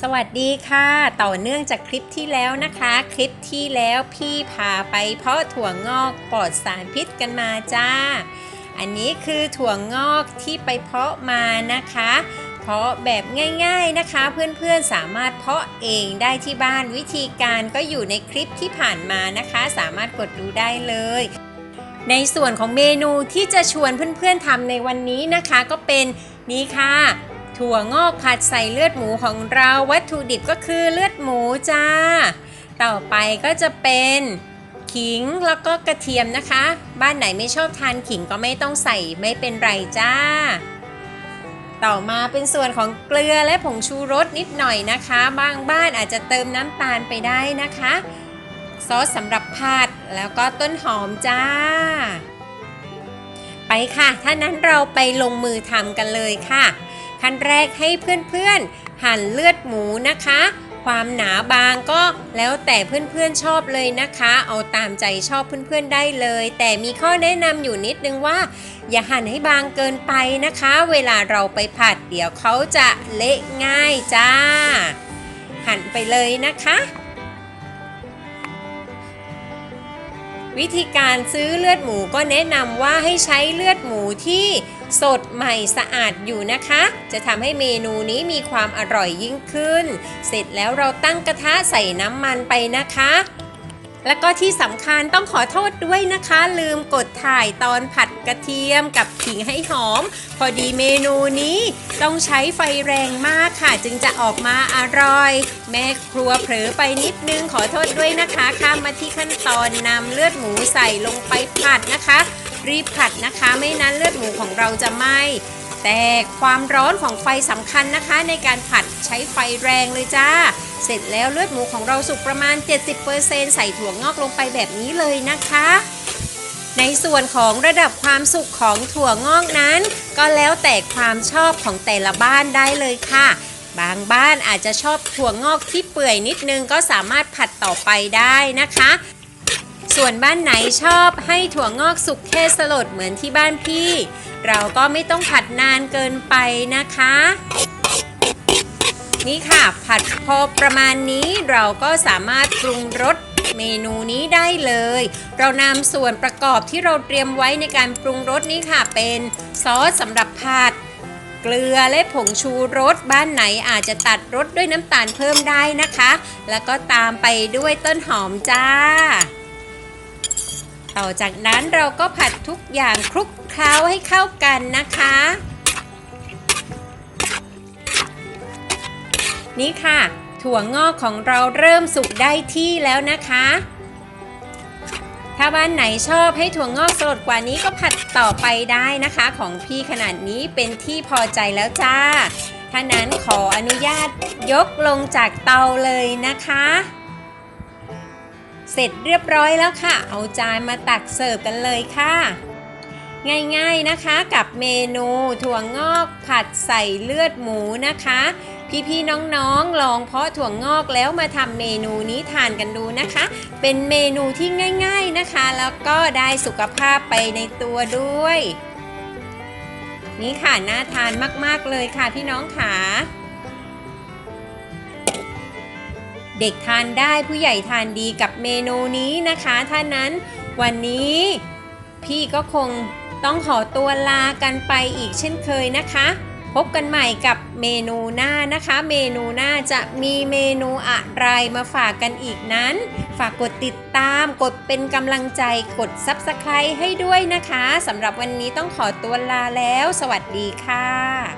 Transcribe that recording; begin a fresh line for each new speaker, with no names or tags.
สวัสดีค่ะ ต่อเนื่องจากคลิปที่แล้วนะคะ คลิปที่แล้วพี่พาไปเพาะถั่วงอกปลอดสารพิษกันมาจ้า อันนี้คือถั่วงอกที่ไปเพาะมานะคะ เพาะแบบง่ายๆนะคะ เพื่อนๆสามารถเพาะเองได้ที่บ้านวิธีการก็อยู่ในคลิปที่ผ่านมานะคะ สามารถกดดูได้เลยในส่วนของเมนูที่จะชวนเพื่อนๆทำในวันนี้นะคะก็เป็นนี้ค่ะ ถั่วงอกผัดใส่เลือดหมูของเราวัตถุดิบก็คือเลือดหมูจ้า ต่อไปก็จะเป็นขิงแล้วก็กระเทียมนะคะ บ้านไหนไม่ชอบทานขิงก็ไม่ต้องใส่ไม่เป็นไรจ้า ต่อมาเป็นส่วนของเกลือและผงชูรสนิดหน่อยนะคะ บางบ้านอาจจะเติมน้ำตาลไปได้นะคะ ซอสสำหรับผัดแล้วก็ต้นหอมจ้า ไปค่ะ ถ้านั้นเราไปลงมือทำกันเลยค่ะ ขั้นแรกให้เพื่อนๆ หั่นเลือดหมูนะคะ ความหนาบางก็แล้วแต่เพื่อนๆชอบเลยนะคะ เอาตามใจชอบเพื่อนๆได้เลย แต่มีข้อแนะนำอยู่นิดนึงว่า อย่าหั่นให้บางเกินไปนะคะ เวลาเราไปผัดเดี๋ยวเขาจะเละง่ายจ้า หั่นไปเลยนะคะ วิธีการซื้อเลือดหมูก็แนะนำว่าให้ใช้เลือดหมูที่สดใหม่สะอาดอยู่นะคะ จะทำให้เมนูนี้มีความอร่อยยิ่งขึ้น เสร็จแล้วเราตั้งกระทะใส่น้ำมันไปนะคะ แล้วก็ที่สำคัญต้องขอโทษด้วยนะคะ ลืมกดถ่ายตอนผัดกระเทียมกับขิงให้หอม พอดีเมนูนี้ต้องใช้ไฟแรงมากค่ะ จึงจะออกมาอร่อย แม่ครัวเผลอไปนิดนึงขอโทษด้วยนะคะ ข้ามมาที่ขั้นตอนนำเลือดหมูใส่ลงไปผัดนะคะ รีบผัดนะคะ ไม่นั้นเลือดหมูของเราจะไหม้ แต่ความร้อนของไฟสำคัญนะคะ ในการผัดใช้ไฟแรงเลยจ้า เสร็จแล้วเลือดหมูของเราสุกประมาณ 70%ใส่ถั่วงอกลงไปแบบนี้เลยนะคะ ในส่วนของระดับความสุกของถั่วงอกนั้น ก็แล้วแต่ความชอบของแต่ละบ้านได้เลยค่ะบางบ้านอาจจะชอบถั่วงอกที่เปื่อยนิดนึงก็สามารถผัดต่อไปได้นะคะ ส่วนบ้านไหนชอบให้ถั่วงอกสุกแค่สลดเหมือนที่บ้านพี่ เราก็ไม่ต้องผัดนานเกินไปนะคะ นี่ค่ะผัดพอประมาณนี้เราก็สามารถปรุงรสเมนูนี้ได้เลย เรานำส่วนประกอบที่เราเตรียมไว้ในการปรุงรสนี้ค่ะ เป็นซอสสำหรับผัดเกลือและผงชูรสบ้านไหนอาจจะตัดรสด้วยน้ำตาลเพิ่มได้นะคะ แล้วก็ตามไปด้วยต้นหอมจ้า ต่อจากนั้นเราก็ผัดทุกอย่างคลุกเคล้าให้เข้ากันนะคะ นี่ค่ะ ถั่วงอกของเราเริ่มสุกได้ที่แล้วนะคะ ถ้าบ้านไหนชอบให้ถั่วงอกสดกว่านี้ก็ผัดต่อไปได้นะคะ ของพี่ขนาดนี้เป็นที่พอใจแล้วจ้าถ้านั้นขออนุญาตยกลงจากเตาเลยนะคะ เสร็จเรียบร้อยแล้วค่ะ เอาจานมาตักเสิร์ฟกันเลยค่ะ ง่ายๆนะคะกับเมนูถั่วงอกผัดใส่เลือดหมูนะคะ พี่ๆน้องๆลองเพาะถั่วงอกแล้วมาทำเมนูนี้ทานกันดูนะคะ เป็นเมนูที่ง่าย ๆนะคะ แล้วก็ได้สุขภาพไปในตัวด้วย นี่ค่ะน่าทานมากๆเลยค่ะพี่น้องค่ะ เด็กทานได้ผู้ใหญ่ทานดีกับเมนูนี้นะคะ ถ้านั้นวันนี้พี่ก็คงต้องขอตัวลากันไปอีกเช่นเคยนะคะ พบกันใหม่กับเมนูหน้านะคะ เมนูหน้าจะมีเมนูอะไรมาฝากกันอีกนั้น ฝากกดติดตามกดเป็นกำลังใจกด Subscribe ให้ด้วยนะคะสำหรับวันนี้ต้องขอตัวลาแล้ว สวัสดีค่ะ